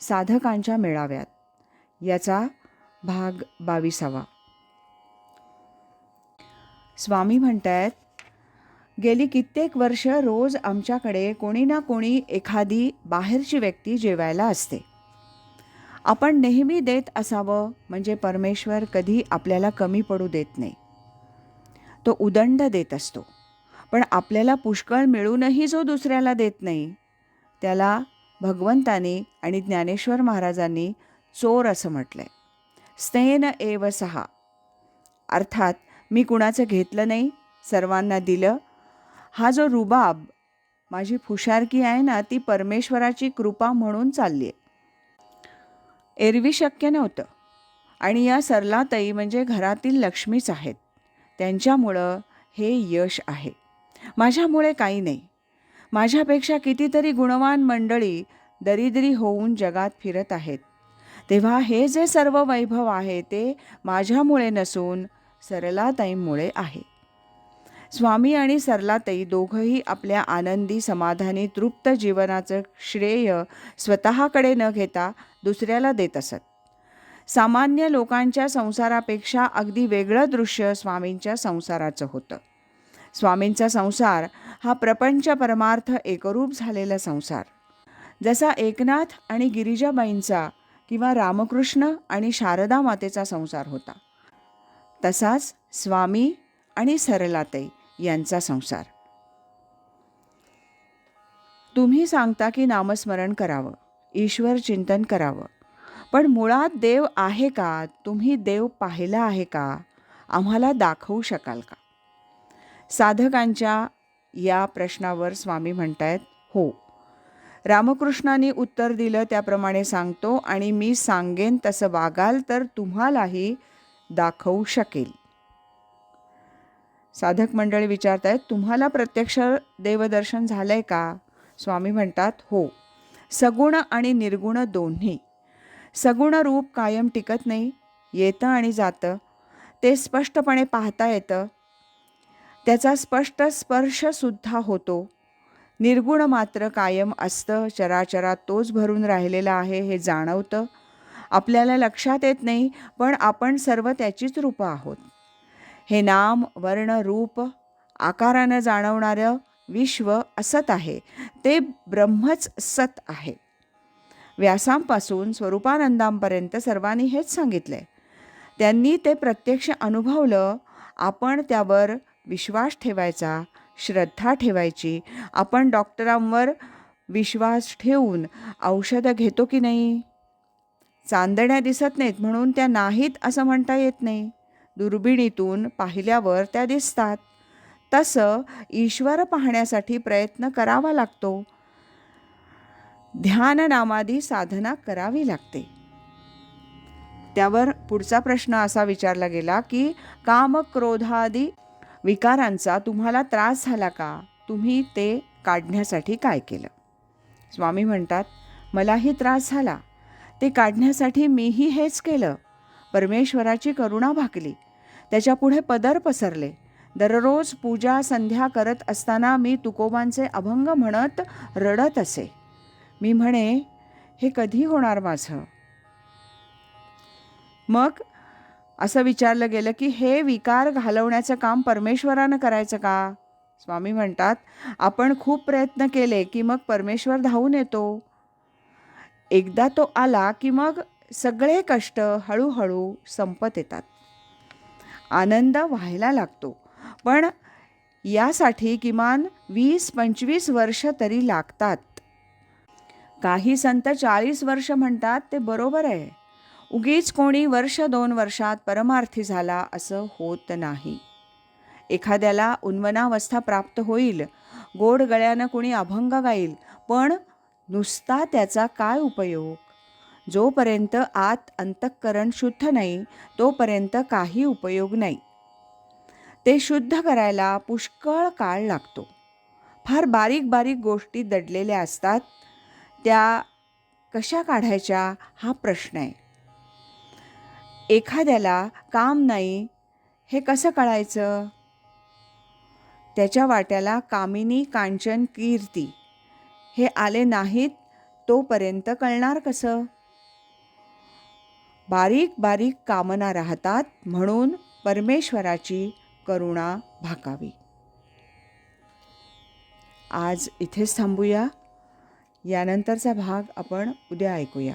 साधकांच्या मेळाव्यात. याचा भाग बावीसावा. स्वामी म्हणतायत गेली कित्येक वर्ष रोज आमच्याकडे कोणी ना कोणी एखादी बाहेरची व्यक्ती जेवायला असते. आपण नेहमी देत असावं म्हणजे परमेश्वर कधी आपल्याला कमी पडू देत नाही. तो उदंड देत असतो. पण आपल्याला पुष्कळ मिळूनही जो दुसऱ्याला देत नाही त्याला भगवंतानी आणि ज्ञानेश्वर महाराजांनी चोर असं म्हटलं आहे स्नेन एव सहा. अर्थात मी कुणाचं घेतलं नाही सर्वांना दिलं. हा जो रुबाब माझी फुशारकी आहे ना ती परमेश्वराची कृपा म्हणून चालली आहे एरवी शक्य नव्हतं. आणि या सरलाताई म्हणजे घरातील लक्ष्मीच आहेत. त्यांच्यामुळं हे यश आहे. माझ्यामुळे काही नाही. माझ्यापेक्षा कितीतरी गुणवान मंडळी दरिद्री होऊन जगात फिरत आहेत. तेव्हा हे जे सर्व वैभव आहे ते माझ्यामुळे नसून सरलाताईंमुळे आहे. स्वामी आणि सरलाताई दोघंही आपल्या आनंदी समाधानी तृप्त जीवनाचं श्रेय स्वतःकडे न घेता दुसऱ्याला देत असत. सामान्य लोकांच्या संसारापेक्षा अगदी वेगळं दृश्य स्वामींच्या संसाराचं होतं. स्वामींचा संसार हा प्रपंच परमार्थ एकरूप झालेला संसार. जसा एकनाथ आणि गिरिजाबाईंचा किंवा रामकृष्ण आणि शारदा मातेचा संसार होता तसाच स्वामी आणि सरलाताई यांचा संसार. तुम्ही सांगता की नामस्मरण करावं ईश्वर चिंतन करावं पण मुळात देव आहे का तुम्ही देव पाहिला आहे का आम्हाला दाखवू शकाल का? साधकांच्या या प्रश्नावर स्वामी म्हणतायत हो. रामकृष्णांनी उत्तर दिलं त्याप्रमाणे सांगतो आणि मी सांगेन तसं वागाल तर तुम्हालाही दाखवू शकेल. साधक मंडळी विचारत आहेत तुम्हाला प्रत्यक्ष देवदर्शन झालं आहे का? स्वामी म्हणतात हो. सगुण आणि निर्गुण दोन्ही. सगुण रूप कायम टिकत नाही येतं आणि जातं. ते स्पष्टपणे पाहता येतं. त्याचा स्पष्ट स्पर्शसुद्धा होतो. निर्गुण मात्र कायम असतं. चराचरात तोच भरून राहिलेला आहे हे जाणवतं. आपल्याला लक्षात येत नाही पण आपण सर्व त्याचीच रूपं आहोत. हे नाम वर्ण रूप आकारानं जाणवणारं विश्व असत आहे. ते ब्रह्मच सत आहे. व्यासांपासून स्वरूपानंदांपर्यंत सर्वांनी हेच सांगितलं त्यांनी ते प्रत्यक्ष अनुभवलं आपण त्यावर विश्वास ठेवायचा श्रद्धा ठेवायची. आपण डॉक्टरांवर विश्वास ठेवून औषधं घेतो की नाही? चांदण्या दिसत नाहीत म्हणून त्या नाहीत असं म्हणता येत नाही. दुर्बिणीतून पाहिल्यावर त्या दिसतात. तसं ईश्वर पाहण्यासाठी प्रयत्न करावा लागतो. ध्यान नामादी साधना करावी लागते. त्यावर पुढचा प्रश्न असा विचारला गेला की काम क्रोधादी विकारांचा तुम्हाला त्रास झाला का? तुम्ही ते काढण्यासाठी काय केलं? स्वामी म्हणतात मलाही त्रास झाला. ते काढण्यासाठी मीही हेच केलं. परमेश्वराची करुणा भाकली. त्याच्यापुढे पदर पसरले. दररोज पूजा संध्या करत असताना मी तुकोबांचे अभंग म्हणत रडत असे. मी म्हणे हे कधी होणार माझं? मग असं विचारलं गेलं की हे विकार घालवण्याचं काम परमेश्वरानं करायचं का? स्वामी म्हणतात आपण खूप प्रयत्न केले की मग परमेश्वर धावून येतो. एकदा तो आला की मग सगळे कष्ट हळूहळू संपत येतात. आनंद व्हायला लागतो. पण यासाठी किमान वीस पंचवीस वर्ष तरी लागतात. काही संत चाळीस वर्ष म्हणतात ते बरोबर आहे. उगीच कोणी वर्ष दोन वर्षात परमार्थी झाला असं होत नाही. एखाद्याला उन्मनावस्था प्राप्त होईल गोड गळ्यानं कुणी अभंग गाईल पण नुसता त्याचा काय उपयोग? जोपर्यंत आत अंतःकरण शुद्ध नाही तोपर्यंत काही उपयोग नाही. ते शुद्ध करायला पुष्कळ काळ लागतो. फार बारीक बारीक गोष्टी दडलेल्या असतात त्या कशा काढायच्या हा प्रश्न आहे. एखाद्याला काम नाही हे कसं कळायचं? त्याच्या वाट्याला कामिनी कांचन कीर्ती. हे आले नाहीत तोपर्यंत कळणार कसं? बारीक बारीक कामना राहतात म्हणून परमेश्वराची करुणा भाकावी. आज इथेच थांबूया. यानंतरचा भाग आपण उद्या ऐकूया.